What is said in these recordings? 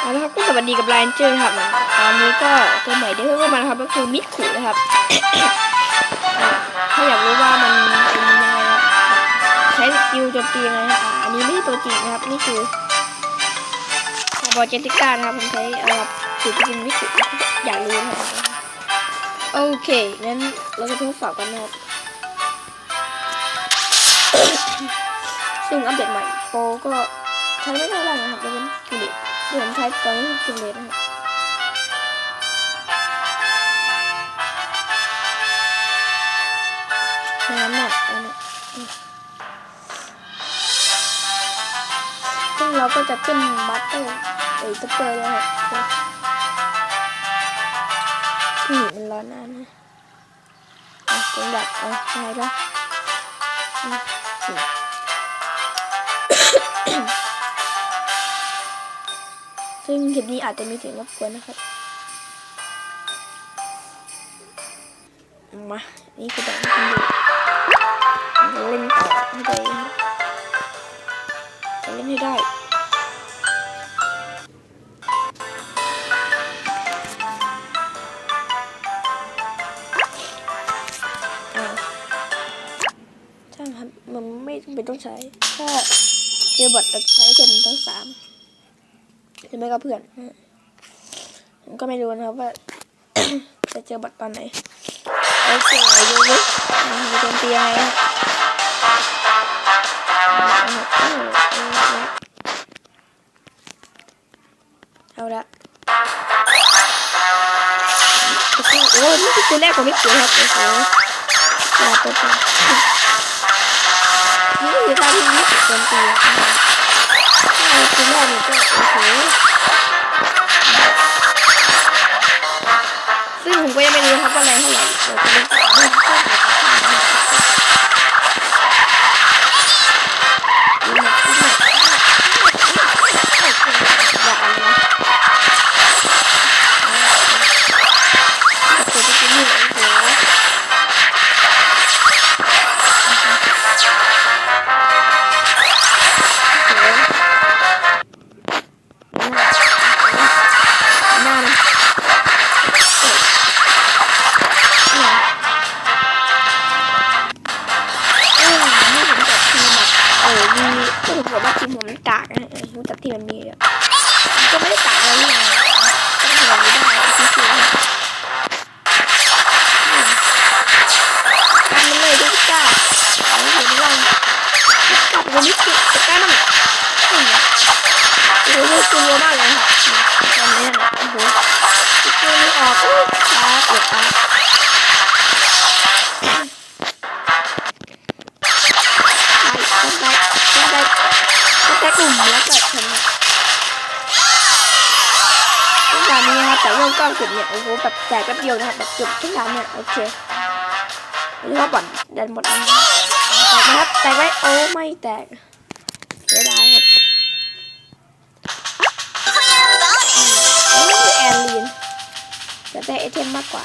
เอาละครับก็สวัสดีกับไลน์เจอร์ครับตอนนี้ก็ตัวใหม่ที่เพิ่มเข้ามานะครับก็คือมิดขุนะครับ ถ้าอยากรู้ว่ามันเป็นยังไงครับใช้สกิลโจมตียังไงครับอันนี้ไม่ใช่ตัวจริงนะครับนี่คือคาร์บอเจติก้านะครับผมใช้เอ่อสูตรจริงมิดขุอยากรู้นะครับโอเคงั้นเราจะทดสอบกันนะครับซึ่งอัปเดตใหม่โปรก็ใช้ไม่ได้แล้วนะครับเป็นกิเลสที่ผม ใช้ตอนนี้คือกิเลสนะครับน้ำหนักอันนี้ซึ่งเราก็จะขึ้นบัตเตอร์ไอ้ซุปเปอร์เลยครับนี่มันร้อนนานนะอะเป็นแบเอาใช่ปะอืมอืม ซึ่งคลิปนี้อาจจะมีเสียงรบกวนนะครับ มา นี่คือแบบที่คุณอยู่จะเล่นต่อให้ได้จะเล่นให้ได้อ้าวใช่ครับมันไม่จำเป็นต้องใช้ ถ้าเจอบอทจะใช้เป็นทั้งสาม หรือไม่ก็เพื่อนผมก็ไม่รู้นะครับว่า จะเจอบัตรตอนไหนโอเคยูวิจะโจมตียังไงเอาละโอเคโอ้นี่คือตัวแรกของมิกกี้ครับโอ้โหลาตัวตัวนี่คือท่าที่มิกกี้โจมตีนะครับ ถ้าตัวแรกนี่ก็โอเคซึ่งผมก็ยังไม่รู้ครับว่าแรงเท่าไหร่เราจะรู้สึกว่าข้าวห ก็ผมบอกว่าทีมผมมันกากนะเออผมจัดทีมแบบนี้อะก็ไม่ได้กากอะไรนี่นะก็ทำแบบนี้ได้ชิวๆการมันเลยด้วยก้าเอาไว้ถึงว่ากลับวันนี้คือจะกล้ามันโอ้โหตัวเยอะมากเลยค่ะตอนนี้นะโอ้โหตัวนี้ออกก็ช้าเกิดอะไป แล้วก็ชนะทุกด่านนี้นะครับแต่เริ่มก้อนสุดเนี่ยโอ้โหแบบแตกแป๊บเดียวนะครับแบบจบทุกด่านเนี่ยโอเคเรียกว่าบ่อนดันหมดแล้วนะแตกนะครับแตกไว้โอ้ไม่แตกเสียดายครับอืมโอ้ยแอนลีนจะได้ไอเทมมากกว่า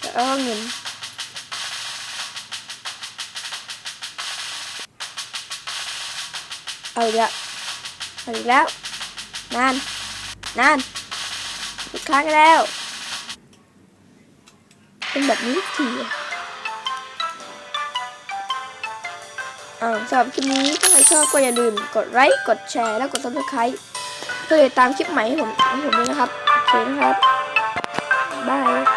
แต่เอาเงินเอาล้วเอาอีกแล้ว นาน นานอีกครั้งแล้ว เป็นแบบนี้ที่อ่าสำหรับคลิปนี้ถ้าใครชอบก็อย่าลืมกดไลค์ กดแชร์ แล้วกด subscribe เพื่อติดตามคลิปใหม่ให้ผมของผมด้วยนะครับ โอเคนะครับ บาย